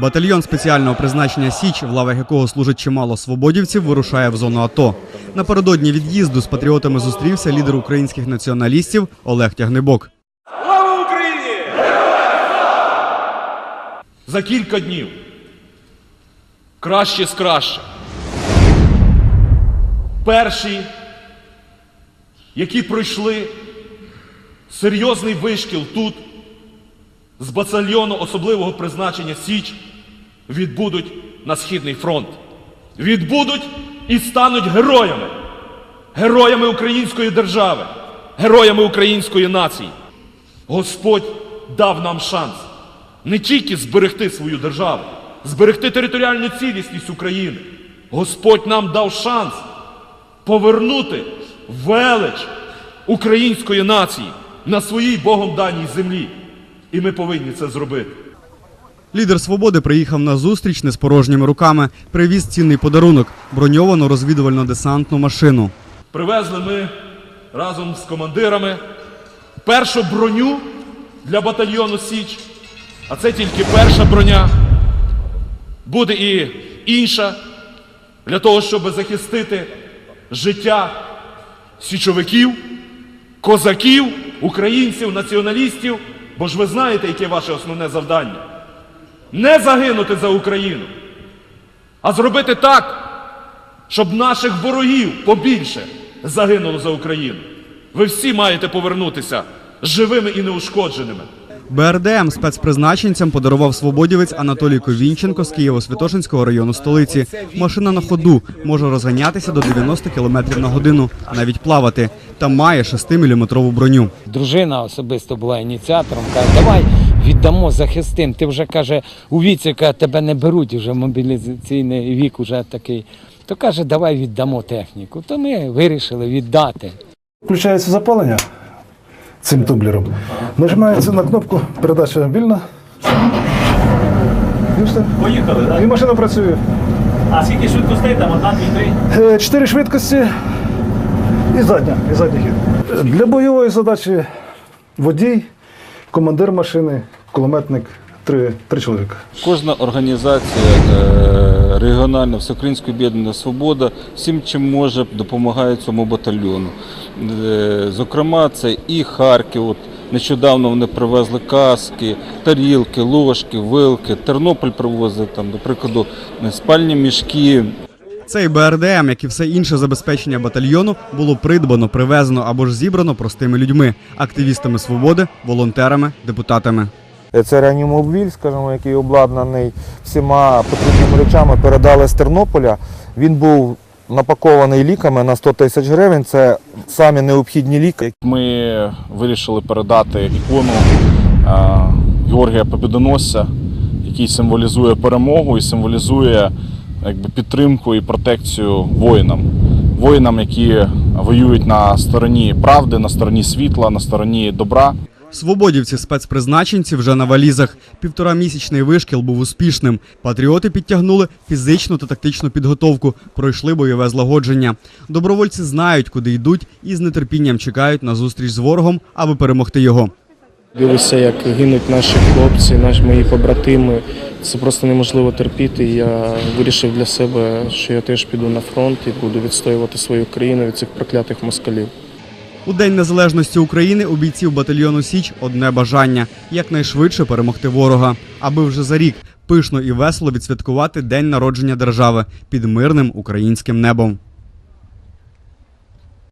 Батальйон спеціального призначення Січ, в лавах якого служить чимало свободівців, вирушає в зону АТО. Напередодні від'їзду з патріотами зустрівся лідер українських націоналістів Олег Тягнебок. Слава Україні! За кілька днів. Краще з краще. Перші, які пройшли серйозний вишкіл тут, з батальйону особливого призначення Січ, відбудуть на Східний фронт. Відбудуть і стануть героями. Героями української держави, героями української нації. Господь дав нам шанс не тільки зберегти свою державу, зберегти територіальну цілісність України. Господь нам дав шанс повернути велич української нації на своїй Богом даній землі. І ми повинні це зробити. Лідер свободи приїхав на зустріч не з порожніми руками. Привіз цінний подарунок броньовану розвідувально-десантну машину. Привезли ми разом з командирами першу броню для батальйону Січ. А це тільки перша броня. Буде і інша для того, щоб захистити життя січовиків, козаків, українців, націоналістів. Бо ж ви знаєте, яке ваше основне завдання? Не загинути за Україну, а зробити так, щоб наших ворогів побільше загинуло за Україну. Ви всі маєте повернутися живими і неушкодженими. БРДМ спецпризначенцям подарував свободівець Анатолій Ковінченко з Києво-Святошинського району столиці. Машина на ходу може розганятися до 90 км на годину, навіть плавати, та має 6-мм броню. Дружина особисто була ініціатором, каже, давай віддамо, захистим. Ти вже каже, у віці каже, тебе не беруть, вже мобілізаційний вік вже такий. То каже, давай віддамо техніку. То ми вирішили віддати. Включається запалення цим тумблером. Нажимається на кнопку передача вільна. І все. Поїхали, так? І машина працює. А скільки швидкостей там? Одна, дві, три? Е, Чотири швидкості і задня, і задній хід. Для бойової задачі водій, командир машини, кулеметник, три, три чоловіка. Кожна організація е, регіональна, всеукраїнська об'єднання Свобода всім, чим може, допомагає цьому батальйону. Е, Зокрема, це і Харків. От нещодавно вони привезли каски, тарілки, ложки, вилки. Тернопіль привозить там, до прикладу, спальні мішки. Цей БРДМ, як і все інше забезпечення батальйону, було придбано, привезено або ж зібрано простими людьми, активістами свободи, волонтерами, депутатами. Це реанімобіль, скажімо, який обладнаний всіма потрібними речами, передали з Тернополя. Він був напакований ліками на 100 тисяч гривень. Це самі необхідні ліки, Ми вирішили передати ікону е, Георгія Побідоносця, який символізує перемогу і символізує якби, підтримку і протекцію воїнам. Воїнам, які воюють на стороні правди, на стороні світла, на стороні добра. Свободівці спецпризначенці вже на валізах. Півторамісячний вишкіл був успішним. Патріоти підтягнули фізичну та тактичну підготовку, пройшли бойове злагодження. Добровольці знають, куди йдуть, і з нетерпінням чекають на зустріч з ворогом, аби перемогти його. Дивлюся, як гинуть наші хлопці, наші мої побратими. Це просто неможливо терпіти. Я вирішив для себе, що я теж піду на фронт і буду відстоювати свою країну від цих проклятих москалів. У День Незалежності України у бійців батальйону Січ одне бажання якнайшвидше перемогти ворога, аби вже за рік пишно і весело відсвяткувати день народження держави під мирним українським небом.